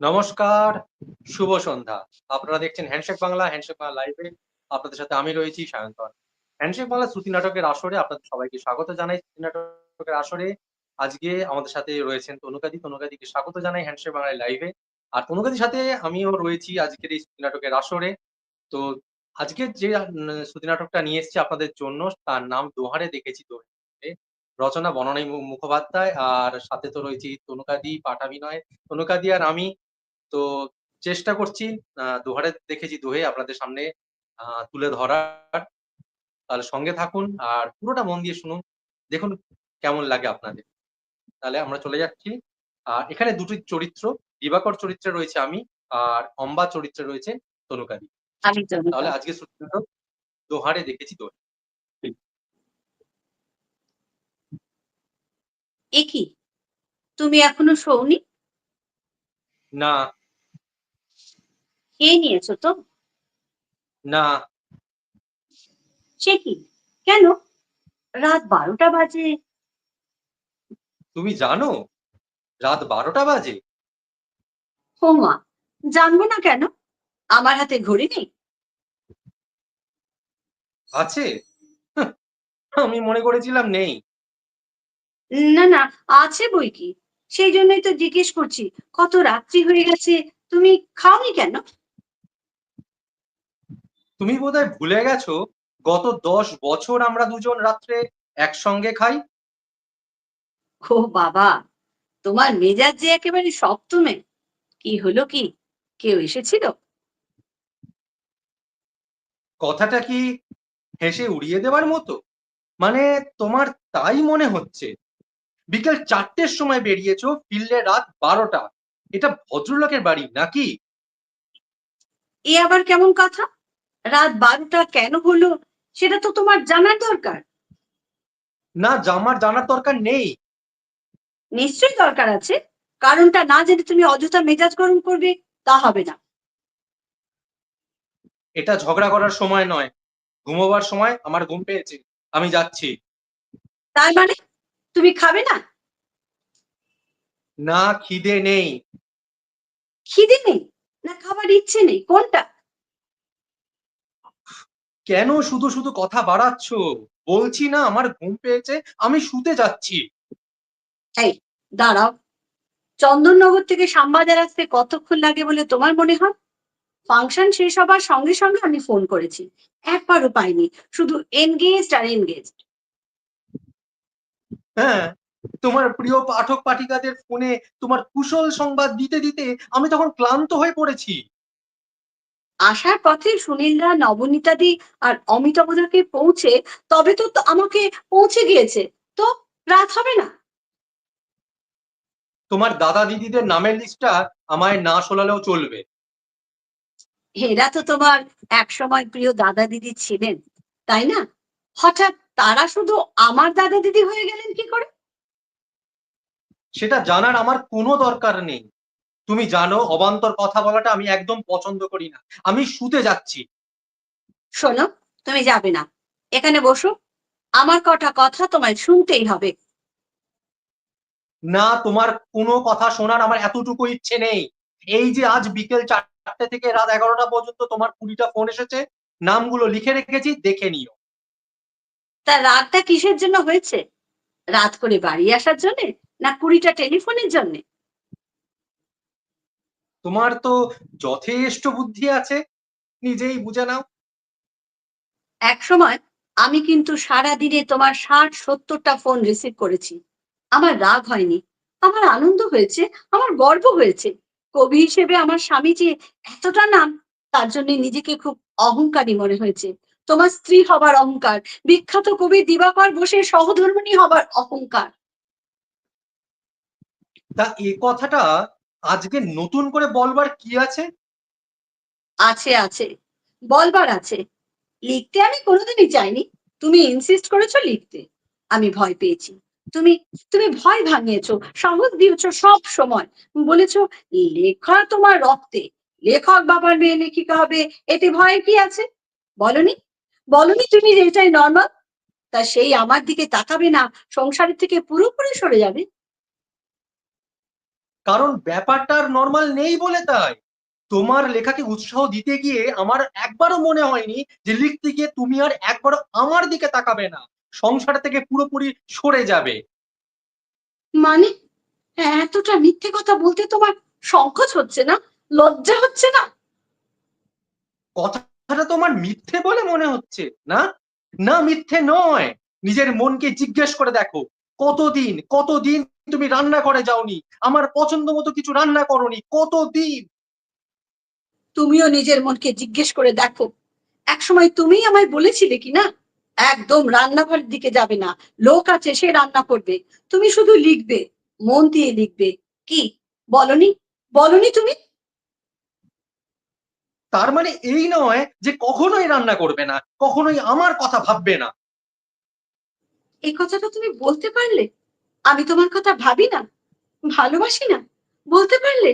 নমস্কার, শুভ সন্ধ্যা। আপনারা দেখছেন হ্যান্ডশেক বাংলা, হ্যান্ডশেক বাংলা লাইভে আপনাদের সাথে আমি রয়েছি সায়ন্তন। হ্যান্ডশেক বাংলা শ্রুতি নাটকের আসরে আপনাদের সবাইকে স্বাগত জানাই শ্রুতি নাটকের আসরে। আজকে আমাদের সাথে রয়েছেন তনুকাদি। তনুকাদিকে স্বাগত জানাই হ্যান্ডশেক বাংলার লাইভে। আর তনুকাদির সাথে আমিও রয়েছি আজকের এই শ্রুতি নাটকের আসরে। তো আজকের যে শ্রুতি নাটকটা নিয়ে এসেছি আপনাদের জন্য তার নাম 'দোহারে দেখেছি দোহে' রচনা বনানী মু মুখোপাধ্যায় আর সাথে তো রয়েছি তনুকাদি, পাঠাভিনয়, তনুকাদি আর আমি। তো চেষ্টা করছি 'দোহারে দেখেছি দোহে' আপনাদের সামনে তুলে ধরার। তাহলে সঙ্গে থাকুন আর পুরোটা মন দিয়ে শুনুন। দেখুন কেমন লাগে আপনাদের। তাহলে আমরা চলে যাচ্ছি। আর এখানে দুটি চরিত্র, দিবাকর চরিত্রে রয়েছে আমি আর অম্বা চরিত্রে রয়েছে তনুকাদি। আমি তনুকা। তাহলে আজকে 'দোহারে দেখেছি দোহে'। এ তুমি এখনও শোনি না, খেয়ে নিয়েছো তো? না, সে কি? কেন? রাত ১২টা বাজে। তুমি জানো? রাত ১২টা বাজে? ও মা! জানব না কেন? আমার হাতে ঘড়ি নেই? আছে? আমি মনে করেছিলাম নেই। না, না আছে বইকি। সেই জন্যই তো জিজ্ঞেস করছি। কত রাত্রি হয়ে গেছে, তুমি খাওনি কেন? তুমি বোধহয় ভুলে গেছো গত ১০ বছর আমরা দুজন রাত্রে একসঙ্গে খাই। ও বাবা! তোমার মেজাজ যে একেবারে সপ্তমে। কি হলো কি? কেউ এসেছিল? কথাটা কি হেসে উড়িয়ে দেওয়ার মতো? মানে তোমার তাই মনে হচ্ছে? বিকেল চারটের সময় বেরিয়েছো, ফিরলে রাত ১২টা। এটা ভদ্রলোকের বাড়ি নাকি? এ আবার কেমন কথা? রাত ১২টা কেন হলো সেটা তো তোমার জানার দরকার। না আমার জানার দরকার নেই। নিশ্চয়ই দরকার আছে। কারণটা না জেনে তুমি অযথা মেজাজ গরম করবে তা হবে না। এটা ঝগড়া করার সময় নয়। ঘুমোবার সময় আমার ঘুম পেয়েছে। আমি যাচ্ছি। তার মানে তুমি খাবে না? না খিদে নেই। খিদে নেই? না খাবার ইচ্ছে নেই? কোনটা? কেন শুধু, শুধু কথা বাড়াচ্ছ? বলছি না আমার ঘুম পেয়েছে, আমি শুতে যাচ্ছি। এই দাঁড়াও। চন্দননগর থেকে শ্যামবাজার আসতে কতক্ষণ লাগে বলে তোমার মনে হয়? ফাংশন শেষ হবার সঙ্গে সঙ্গে আমি ফোন করেছি। একবারও পাইনি। শুধু এনগেজড আর এনগেজড। হ্যাঁ, তোমার প্রিয় পাঠক পাঠিকাদের ফোনে তোমার কুশল সংবাদ দিতে, দিতে আমি তখন ক্লান্ত হয়ে পড়েছি। আসার পথে সুনীলদা, নবনীতাদি আর অমিতাভদাকে পৌঁছে তবে তো তো আমাকে পৌঁছে গিয়েছে। তো রাত হবে না? তোমার দাদা দিদিদের নামের লিস্টটা আমায় না শোনালেও চলবে। এরা তো তোমার একসময় প্রিয় দাদা দিদি ছিলেন, তাই না? হঠাৎ তারা শুধু আমার দাদা দিদি হয়ে গেলেন কি করে? সেটা জানার আমার কোনো দরকার নেই। তুমি জানো অবান্তর কথা বলাটা আমি একদম পছন্দ করি না। আমি শুতে যাচ্ছি। শোনো, তুমি যাবে না। এখানে বসো। আমার কটা কথা তোমায় শুনতেই হবে। না তোমার কোনো কথা শোনার আমার এতটুকু ইচ্ছে নেই। এই যে আজ বিকেল ৪টে থেকে রাত ১১টা পর্যন্ত তোমার ২০টা ফোন এসেছে, নামগুলো লিখে রেখেছি দেখে নিও। তা রাতটা কিসের জন্য হয়েছে? রাত করে বাড়ি আসার জন্যে? না কুড়িটা টেলিফোনের জন্যে? তোমার তো যথেষ্ট বুদ্ধি আছে। নিজেই বুঝে নাও। একসময় আমি কিন্তু সারাদিনে তোমার ষাট সত্তরটা ফোন রিসিভ করেছি। আমার রাগ হয়নি। আমার আনন্দ হয়েছে, আমার গর্ব হয়েছে। কবি হিসেবে আমার স্বামী যে এতটা নাম তার জন্য নিজেকে খুব অহংকারী মনে হয়েছে। তোমার স্ত্রী হবার অহংকার, বিখ্যাত কবি দিবাকর বসে সহধর্মিণী হবার অহংকার। তা এ কথাটা আজকে নতুন করে বলবার কি আছে? আছে, আছে। বলবার আছে। লিখতে আমি কোনোদিনই চাইনি। তুমি ইনসিস্ট করেছ লিখতে। আমি ভয় পেয়েছি। তুমি তুমি ভয় ভাঙিয়েছো, সাহস দিয়েছ সব সময়। বলেছ লেখা তোমার রক্তে। লেখক বাবার মেয়ে লেখিকা হবে এতে ভয়ের কি আছে? বলনি? বলনি তুমি যে এটাই নরমাল? তা সেই আমার দিকে তাকাবে না, সংসারের থেকে পুরোপুরি সরে যাবে? কারণ ব্যাপারটা আর নর্মাল নেই বলে তাই। তোমার লেখাকে উৎসাহ দিতে গিয়ে আমার একবারও মনে হয়নি যে লিখতে গিয়ে তুমি আর একবারও আমার দিকে তাকাবে না। সংসার থেকে পুরোপুরি সরে যাবে। মানে? এতটা মিথ্যে কথা বলতে তোমার সংকোচ হচ্ছে না? লজ্জা হচ্ছে না? কথাটা তোমার মিথ্যে বলে মনে হচ্ছে না? না মিথ্যে নয়। নিজের মনকে জিজ্ঞেস করে দেখো। কতদিন কতদিন তুমি রান্না করে যাওনি? আমার পছন্দ মতো কিছু রান্না করনি কতদিন? তুমিও নিজের মনকে জিজ্ঞেস করে দেখো। একসময় তুমি আমায় বলেছিলে কি না? একদম রান্নাঘরের দিকে যাবে না লোক আছে সে রান্না করবে। তুমি শুধু লিখবে মন দিয়ে লিখবে। কি? বলনি? বলনি তুমি? তার মানে এই নয় যে কখনোই রান্না করবে না কখনোই আমার কথা ভাববে না। এই কথাটা তুমি বলতে পারলে? আমি তোমার কথা ভাবি না, ভালোবাসি না, বলতে পারলে?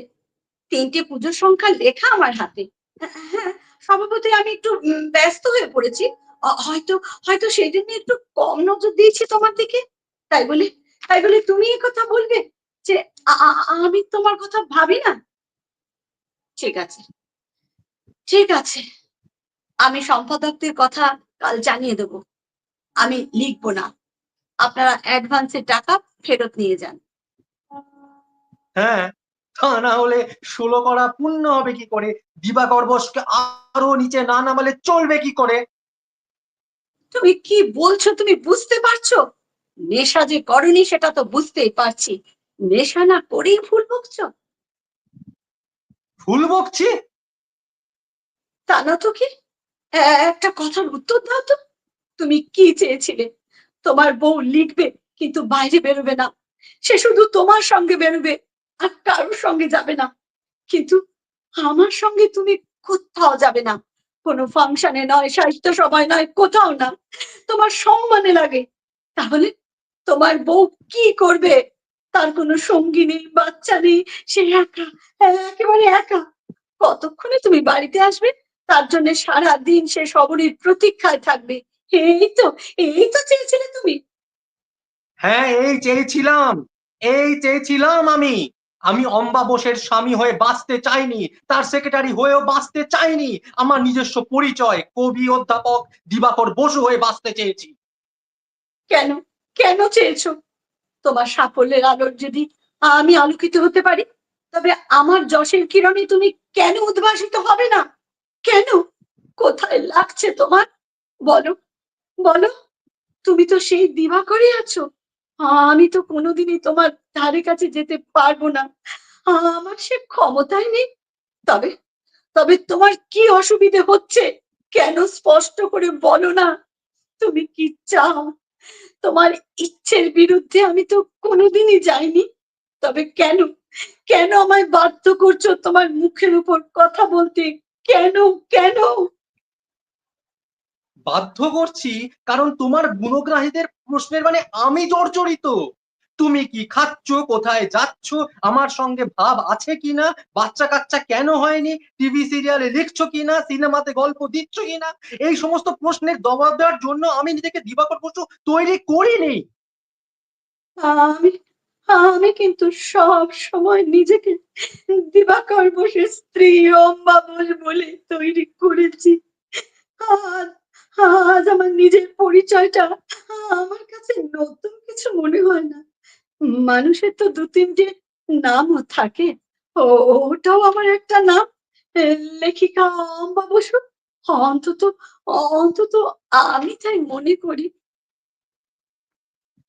তিনটে পুজোর সংখ্যা লেখা আমার হাতে। হ্যাঁ স্বভাবতই আমি একটু ব্যস্ত হয়ে পড়েছি। হয়তো হয়তো জন্য একটু কম নজর দিয়েছি তোমার দিকে। তাই বলে তাই বলে তুমি এই কথা বলবে যে আমি তোমার কথা ভাবি না? ঠিক আছে। ঠিক আছে। আমি সম্পাদকদের কথা কাল জানিয়ে দেবো। আমি লিখব না। আপনারা অ্যাডভান্সের টাকা ফেরত নিয়ে যান। হ্যাঁ তা না হলে ষোলো করা পূর্ণ হবে কি করে? দিবাকর বসকে আরও নিচে না নামালে চলবে কি করে? তুমি কি বলছো তুমি বুঝতে পারছ? নেশা যে করনি সেটা তো বুঝতেই পারছি। নেশা না করেই ভুল বকছো? ভুল বকছি? তা না তো কি? এ- একটা কথার উত্তর দাও তো। তুমি কি চেয়েছিলে? তোমার বউ লিখবে কিন্তু বাইরে বেরোবে না। সে শুধু তোমার সঙ্গে বেরোবে আর কারোর সঙ্গে যাবে না। কিন্তু আমার সঙ্গে তুমি কোথাও যাবে না। কোনো ফাংশনে নয়, সাহিত্য সভায় নয়, কোথাও না। তোমার সম্মানে লাগে। তাহলে তোমার বউ কি করবে? তার কোনো সঙ্গী নেই, বাচ্চা নেই, সে একা, একেবারে একা। কতক্ষণে তুমি বাড়িতে আসবে? তার জন্য সারা দিন সে সবরীর প্রতীক্ষায় থাকবে। এই তো এই তো চেয়েছিলে তুমি? হ্যাঁ এই চেয়েছিলাম এই চেয়েছিলাম আমি। আমি অম্বা বোসের স্বামী হয়ে বাঁচতে চাইনি তার সেক্রেটারি হয়েও বাঁচতে চাইনি। আমার নিজস্ব পরিচয় কবি অধ্যাপক দিবাকর বসু হয়ে বাঁচতে চেয়েছি। কেন? কেন চেয়েছো? তোমার সাফল্যের আলোর যদি আমি আলোকিত হতে পারি তবে আমার যশের কিরণে তুমি কেন উদ্ভাসিত হবে না? কেন? কোথায় লাগছে তোমার? বলো। বলো, তুমি তো সেই দিবা করে আছো। আমি তো কোনোদিনই তোমার ধারে কাছে যেতে পারব না। আমার সে ক্ষমতাই নেই। তবে তবে তোমার কি অসুবিধে হচ্ছে? কেন স্পষ্ট করে বলো না? তুমি কি চাও? তোমার ইচ্ছের বিরুদ্ধে আমি তো কোনোদিনই যাইনি। তবে কেন কেন আমায় বাধ্য করছ তোমার মুখের উপর কথা বলতে? কেন কেন? বাধ্য করছি কারণ তোমার গুণগ্রাহীদের প্রশ্নের মানে আমি জর্জরিত। তুমি কি খাচ্ছ? কোথায় যাচ্ছ? আমার সঙ্গে ভাব আছে কিনা? বাচ্চা কাচ্চা কেন হয়নি? টিভি সিরিয়ালে লিখছো কিনা? সিনেমাতে গল্প দিচ্ছ কিনা? এই সমস্ত প্রশ্নের জবাব দেওয়ার জন্য আমি নিজেকে দিবাকর বসু তৈরি করিনি। আমি আমি কিন্তু সব সময় নিজেকে দিবাকর বসে স্ত্রী অম্বাবল বলে তৈরি করেছি। আজ আমার নিজের পরিচয়টা আমার কাছে নতুন কিছু মনে হয় না। মানুষের তো দু তিনটে নামও থাকে। ওটাও আমার একটা নাম। লেখিকা অম্বা বসু। অন্তত অন্তত আমি তাই মনে করি।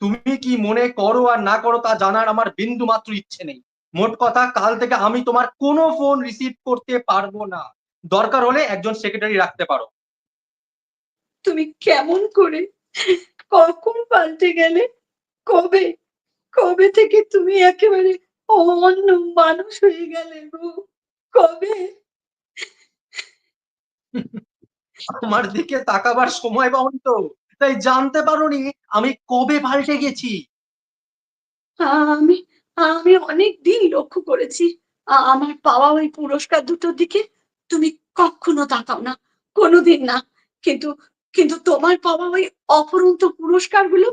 তুমি কি মনে করো আর না করো তা জানার আমার বিন্দু মাত্র ইচ্ছে নেই। মোট কথা, কাল থেকে আমি তোমার কোনো ফোন রিসিভ করতে পারব না। দরকার হলে একজন সেক্রেটারি রাখতে পারো। তুমি কেমন করে? কখন পাল্টে গেলে? কবে? কবে থেকে তুমি একেবারে অন্য মানুষ হয়ে গেলে গো কবে? আমার দিকে তাকাবার সময় পাওনি তো তাই জানতে পারোনি আমি কবে পাল্টে গেছি। আমি আমি অনেক দিন লক্ষ্য করেছি। আমার পাওয়া ওই পুরস্কার দুটোর দিকে তুমি কখনো তাকাও না কোনোদিন না। কিন্তু কিন্তু তোমার পাওয়া ওই অপরন্ত পুরস্কারগুলো?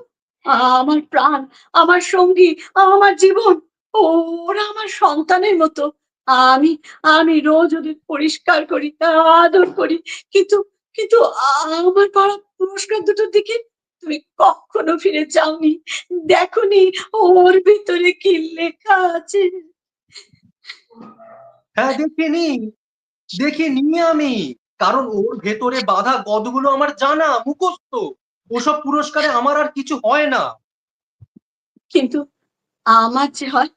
আমার প্রাণ, আমার সঙ্গী, আমার জীবন ওরা আমার সন্তানের মতো। আমি আমি রোজ ওদের পরিষ্কার করি, আদর করি, কিন্তু কিন্তু আমার পাড়া পুরস্কার দুটোর দিকে তুমি কখনো ফিরে যাওনি। দেখোনি ওর ভিতরে কি লেখা আছে? হ্যাঁ দেখিনি। দেখিনি আমি। কারণ ওর ভেতরে বাধা গদগুলো আমার জানা, মুখস্থ। ওসব পুরস্কারে আমার আর কিছু হয় না। কিন্তু আমার যে হয়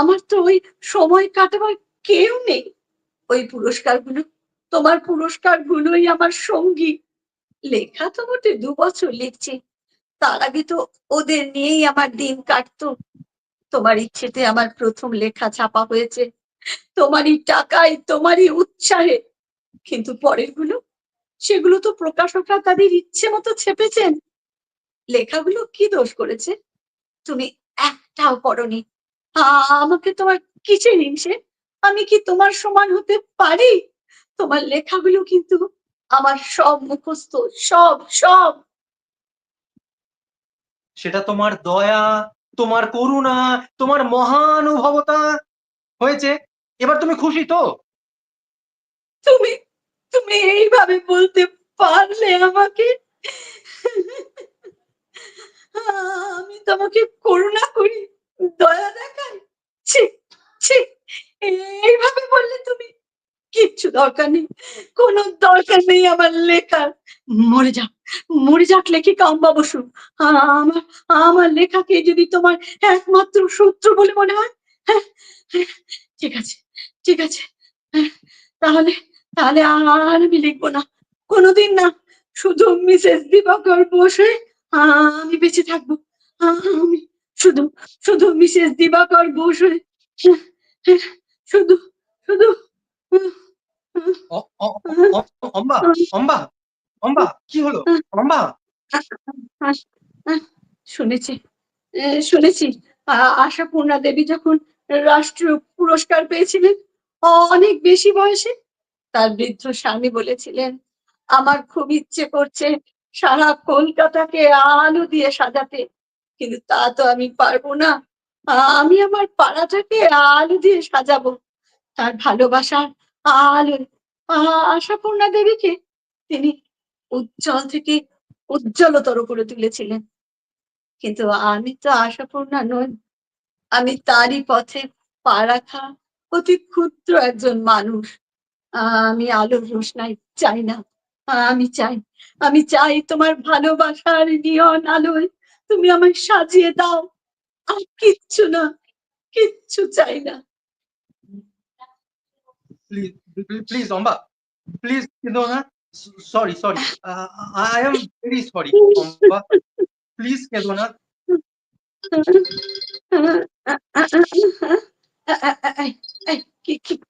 আমার তো ওই সময় কাটাবার কেউ নেই। ওই পুরস্কারগুলো, তোমার পুরস্কারগুলোই আমার সঙ্গী। লেখা তো মোটে দু বছর লিখছি। তার আগে তো ওদের নিয়েই আমার দিন কাটতো। তোমার ইচ্ছেতে আমার প্রথম লেখা ছাপা হয়েছে। তোমারই টাকায়, তোমারই উৎসাহে। কিন্তু পরেরগুলো সেগুলো তো প্রকাশকরা তাদের ইচ্ছে মতো ছেপেছেন। লেখাগুলো কি দোষ করেছে? তুমি একটাও পড়নি আমাকে তোমার কিসের হিংসে? আমি কি তোমার সমান হতে পারি? তোমার লেখাগুলো কিন্তু আমার সব মুখস্থ সব সব। সেটা তোমার দয়া তোমার করুণা তোমার মহানুভবতা হয়েছে। এবার তুমি খুশি তো? তুমি তুমি এইভাবে বলতে পারলে আমাকে? আমি তোমাকে করুণা করি দয়া দেখাই। ছি ছি এইভাবে বললে তুমি কিচ্ছু দরকার নেই কোনো দরকার নেই আমার লেখার। মরে যাক মরে যাক লেখিকা অম্বা বসু। আমার আমার লেখাকে যদি তোমার একমাত্র সূত্র বলে মনে হয় হ্যাঁ, হ্যাঁ, ঠিক আছে ঠিক আছে হ্যাঁ, তাহলে তাহলে আর আমি লিখব না। কোনোদিন না শুধু মিসেস দিবাকর বসে আমি বেঁচে থাকব। আমি শুধু শুধু মিসেস দিবাকর বসে শুধু শুধু অম্বা অম্বা কি হলো? অম্বা। শুনেছি শুনেছি। আশাপূর্ণা দেবী যখন রাষ্ট্রীয় পুরস্কার পেয়েছিলেন অনেক বেশি বয়সে তার বৃদ্ধ স্বামী বলেছিলেন, আমার খুব ইচ্ছে করছে সারা কলকাতাকে আলো দিয়ে সাজাতে, কিন্তু তা তো আমি পারব না। আমি আমার পাড়াটাকে আলো দিয়ে সাজাবো। তার ভালোবাসার আলো আশাপূর্ণা দেবীকে তিনি উজ্জ্বল থেকে উজ্জ্বলতর করে তুলেছিলেন। কিন্তু আমি তো আশাপূর্ণা নই। আমি তারই পথে পা রাখা অতি ক্ষুদ্র একজন মানুষ। আমি আলোর রোশনাই চাই না আমি চাই আমি চাই তোমার ভালোবাসার নিয়ন আলোয় তুমি আমায় সাজিয়ে দাও আর কিচ্ছু না কিচ্ছু চাই না প্লিজ প্লিজ অম্বা প্লিজ কিন্তু sorry sorry I am very sorry Amba please কেঁদো না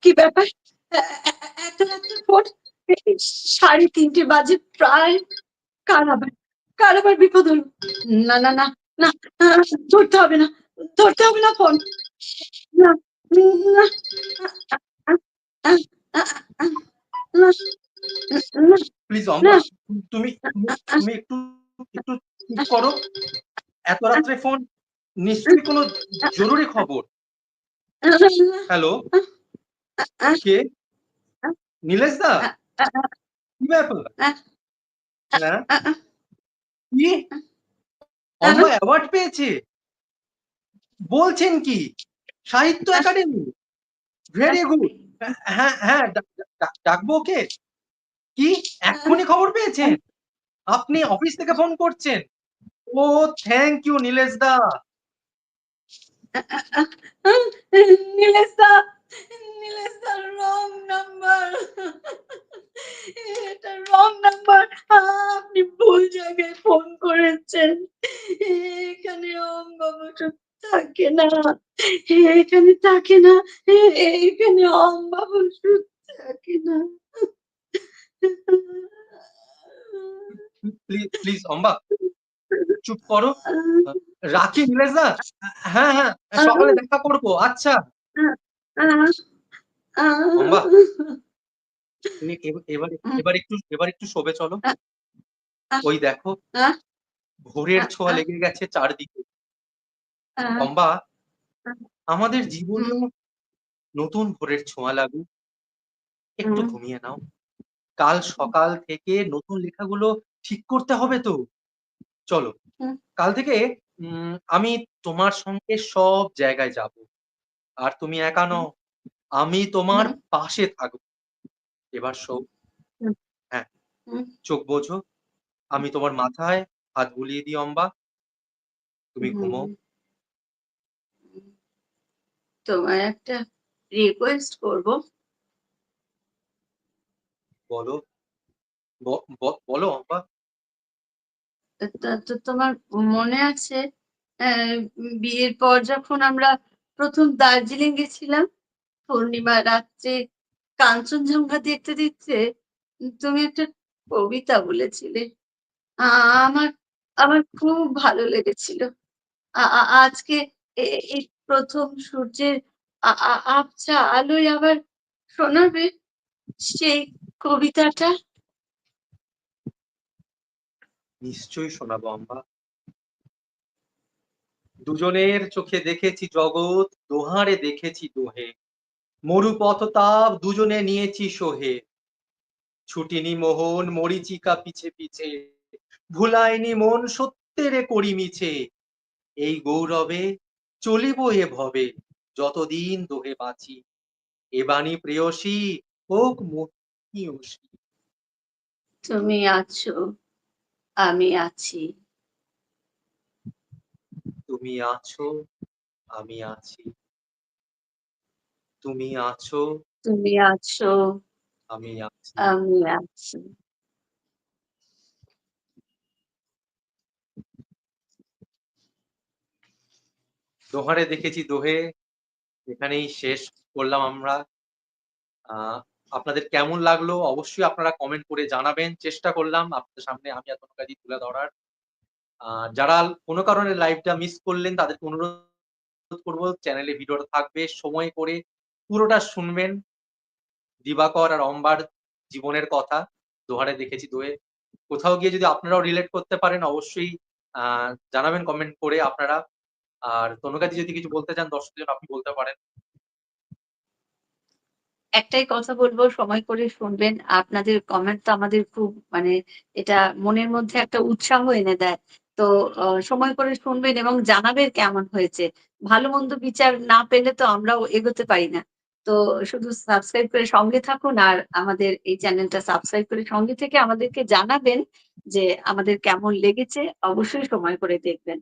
কি ব্যাপার সাড়ে তিনটে বাজে প্রায় কার আবার কার আবার বিপদ হলো না না না না ধরতে হবে না ধরতে হবে না ফোন না না না প্লিজ তুমি তুমি- তুমি একটু একটু করো এত রাত্রে ফোন নিশ্চয়ই কোনো জরুরি খবর হ্যালো কে নীলেশ দা কি ব্যাপার কি অ্যাওয়ার্ড পেয়েছে বলছেন কি সাহিত্য একাডেমি ভেরি গুড হ্যাঁ হ্যাঁ ডাকবো ওকে? কি এক্ষুনি খবর পেয়েছেন? আপনি অফিস থেকে ফোন করছেন? ও থ্যাংক ইউ নীলেশ দা। নীলেশ দা নীলেশদা নীলেশদা রং নাম্বার এটা রং নাম্বার আপনি ভুল জায়গায় ফোন করেছেন এখানে ওম বাবু থাকে না এখানে থাকে না এইখানে ওম বাবু থাকে না প্লিজ প্লিজ অম্বা চুপ করো। রাখি নীলেশ দা। হ্যাঁ হ্যাঁ সকালে দেখা করব। আচ্ছা। এব- এবার এবার একটু এবার একটু শোবে চলো ওই দেখো ভোরের ছোঁয়া লেগে গেছে চারদিকে অম্বা আমাদের জীবনেও হুম। নতুন ভোরের ছোঁয়া লাগুক। একটু ঘুমিয়ে নাও। কাল সকাল থেকে নতুন লেখাগুলো ঠিক করতে হবে তো। চলো, কাল থেকে উম আমি তোমার সঙ্গে সব জায়গায় যাব। আর তুমি একা নও। আমি তোমার পাশে থাকব। এবার। হুম। হ্যাঁ, চোখ বোঝো। আমি তোমার মাথায় হাত বুলিয়ে দিই অম্বা। তুমি ঘুমো। তোমায় একটা রিকোয়েস্ট করব। বলো। বলো অম্বা। তোমার মনে আছে বিয়ের পর যখন আমরা ১ম দার্জিলিং গেছিলাম? পূর্ণিমা রাত্রে কাঞ্চনজঙ্ঘা দেখতে, দেখতে তুমি একটা কবিতা বলেছিলে। আমার আমার খুব ভালো লেগেছিল। আজকে এই ১ম সূর্যের আবছা আলোয় আবার শোনাবে সেই কবিতাটা? নিশ্চয়ই শোনাবো অম্বা। দুজনের চোখে দেখেছি জগৎ, দোহারে দেখেছি দোহে। মরুপথতাপ দুজনে নিয়েছি সোহে ছুটিনি মোহন মরীচিকা পিছে, পিছে। ভুলাইনি মন সত্যেরে করি মিছে। এই গৌরবে চলিব এ ভবে, যতদিন দোহে বাঁচি। এ বাণী প্রেয়সী হোক মহীয়সী। তুমি আছো, আমি আছি। তুমি আছো, আমি আছি। তুমি আছো, তুমি আছো, আমি আছি। আমি আছি। দোহারে দেখেছি দোহে এখানেই শেষ করলাম আমরা। আপনাদের কেমন লাগল অবশ্যই আপনারা কমেন্ট করে জানাবেন। চেষ্টা করলাম আপনাদের সামনে আমি আর তনুকাদি তুলে ধরার। যারা কোনো কারণে লাইভটা মিস করলেন, তাদেরকে অনুরোধ করব চ্যানেলে ভিডিওটা থাকবে, সময় করে পুরোটা শুনবেন। দিবাকর আর অম্বার জীবনের কথা। দোহারে দেখেছি দোয়ে কোথাও গিয়ে যদি আপনারাও রিলেট করতে পারেন, অবশ্যই জানাবেন কমেন্ট করে আপনারা। আর তনুকাদি যদি কিছু বলতে চান দর্শকদের জন্য আপনি বলতে পারেন। একটাই কথা বলব, সময় করে শুনবেন। আপনাদের কমেন্ট তো আমাদের খুব মানে এটা মনের মধ্যে একটা উৎসাহ এনে দেয়। তো সময় করে শুনবেন এবং জানাবেন কেমন হয়েছে। ভালো-মন্দ বিচার না পেলে তো আমরাও এগোতে পারি না। তো শুধু সাবস্ক্রাইব করে সঙ্গে থাকুন আর আমাদের এই চ্যানেলটা সাবস্ক্রাইব করে সঙ্গে থেকে আমাদেরকে জানাবেন যে আমাদের কেমন লেগেছে। অবশ্যই সময় করে দেখবেন।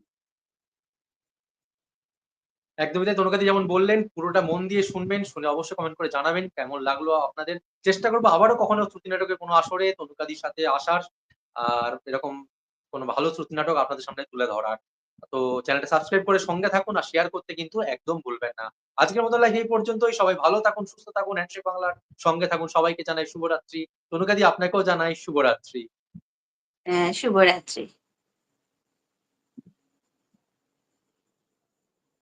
একদমই তাই তনুকাদি যেমন বললেন পুরোটা মন দিয়ে শুনবেন, শুনে অবশ্যই কমেন্ট করে জানাবেন কেমন লাগল আপনাদের। চেষ্টা করব আবারও কখনো শ্রুতি নাটকের কোনো আসরে তনুকাদির সাথে আসার। আর এরকম কোনো ভালো শ্রুতি নাটক আপনাদের সামনে তুলে ধরার। তো চ্যানেলটা সাবস্ক্রাইব করে সঙ্গে থাকুন আর শেয়ার করতে কিন্তু একদম ভুলবেন না। আজকের মতো লাইভ এই পর্যন্তই। সবাই ভালো থাকুন, সুস্থ থাকুন, হ্যান্ডশেক বাংলার সঙ্গে থাকুন। সবাইকে জানাই শুভরাত্রি। তনুকাদি আপনাকেও জানাই শুভরাত্রি। হ্যাঁ, শুভরাত্রি।